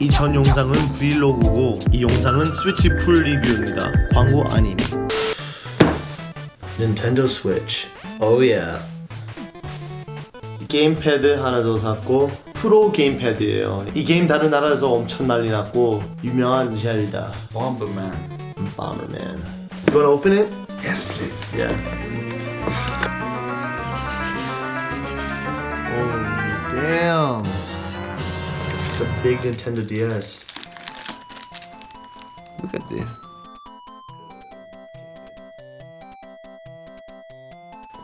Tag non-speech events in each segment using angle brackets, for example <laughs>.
이 전 영상은 브이로그고 이 영상은 스위치 풀 리뷰입니다. 광고 아님. 닌텐도 스위치. 오 예. 게임패드 하나 더 샀고 프로 게임패드예요. 이 게임 다른 나라에서 엄청 난리 났고 유명한 젤이다. Bomberman. Bomberman. You wanna open it? Yes, please. Yeah. Oh damn. It's a big Nintendo DS. Look at this.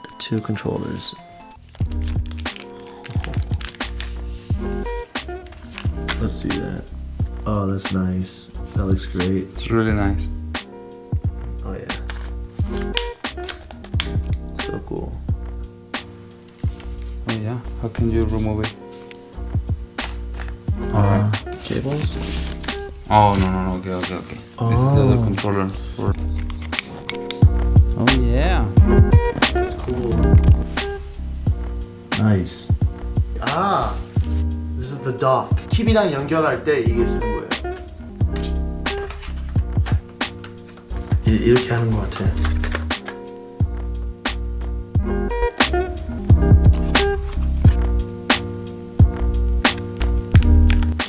The Two controllers. Let's see that. Oh, that's nice. That looks great. It's really nice. Oh yeah. So cool. Oh yeah. How can you remove it? Uh, cables? Oh no no no. Okay okay okay. This is the other Oh. controller. For... Oh yeah. It's cool. Nice. 아, this is the dock. TV랑 연결할 때 이게 쓰는 거예요. 이, 이렇게 하는 것 같아.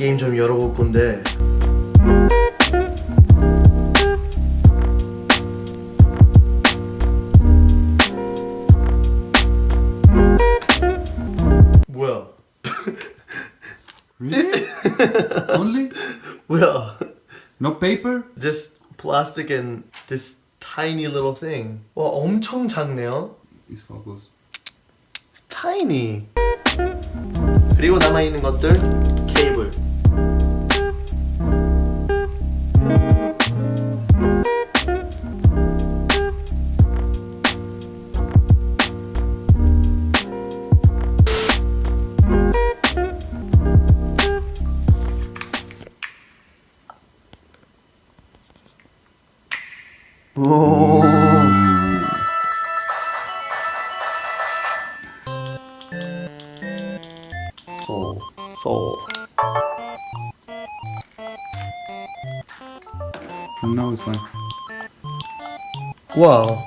게임 좀 열어볼 건데. 뭐야? Really? Only? 뭐야? No paper? Just plastic and this tiny little thing. 와 엄청 작네요. It's focus. It's tiny. 그리고 남아 있는 것들 케이블. 오. 소울. 소울. And now it's fine. 와우.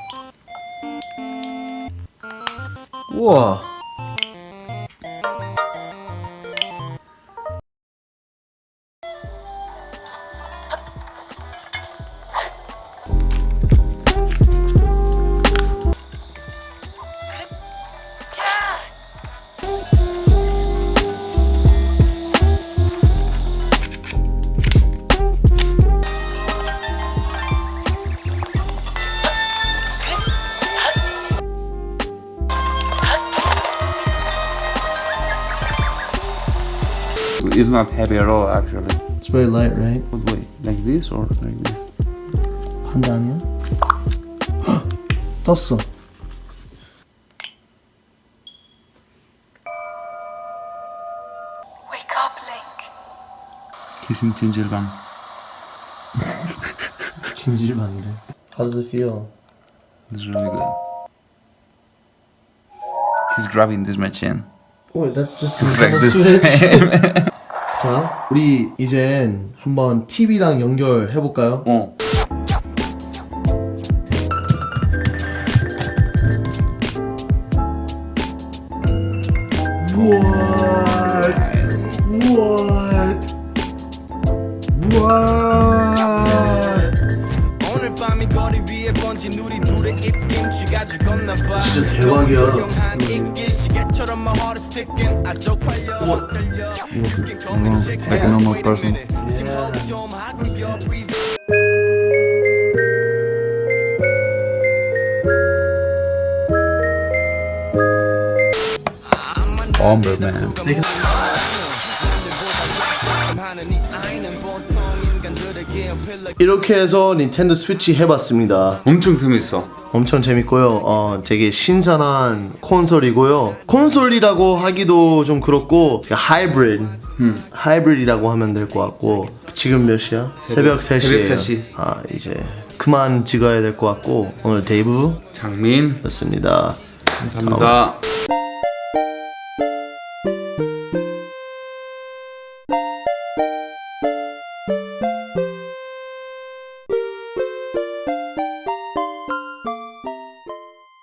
It's not heavy at all actually. It's very light, right? What way? Like this or like this? 한대 아니야? 헉! 떴어. Wake up, Link. Kissing 찜질방. <laughs> 진실만이래. How does it feel? It's really good. He's grabbing this machine. Oh, that's just Looks like Nintendo the Switch. same. <laughs> 자, 우리 이젠 한번 TV랑 연결해 볼까요? 어. What? What? What? 밤이 거리 위에 번진 우리 둘의 입김 쥐가 죽었나 봐 진짜 대박이야. 조용한 입길 시계처럼 my heart is ticking 아 쪽 팔려 우와. 떨려 웃긴 어, 검은색 like a normal person. 심호흡 좀 하고요 breathe Bomberman. 이 이렇게 해서 닌텐도 스위치 해봤습니다. 엄청 재밌어. 엄청 재밌고요. 어, 되게 신선한 콘솔이고요. 콘솔이라고 하기도 좀 그렇고 하이브리드, 하이브리드라고 하면 될 것 같고 지금 몇 시야? 새벽, 새벽 3시에요. 3시. 아 이제 그만 찍어야 될 것 같고 오늘 데이브였습니다. 장민. 감사합니다.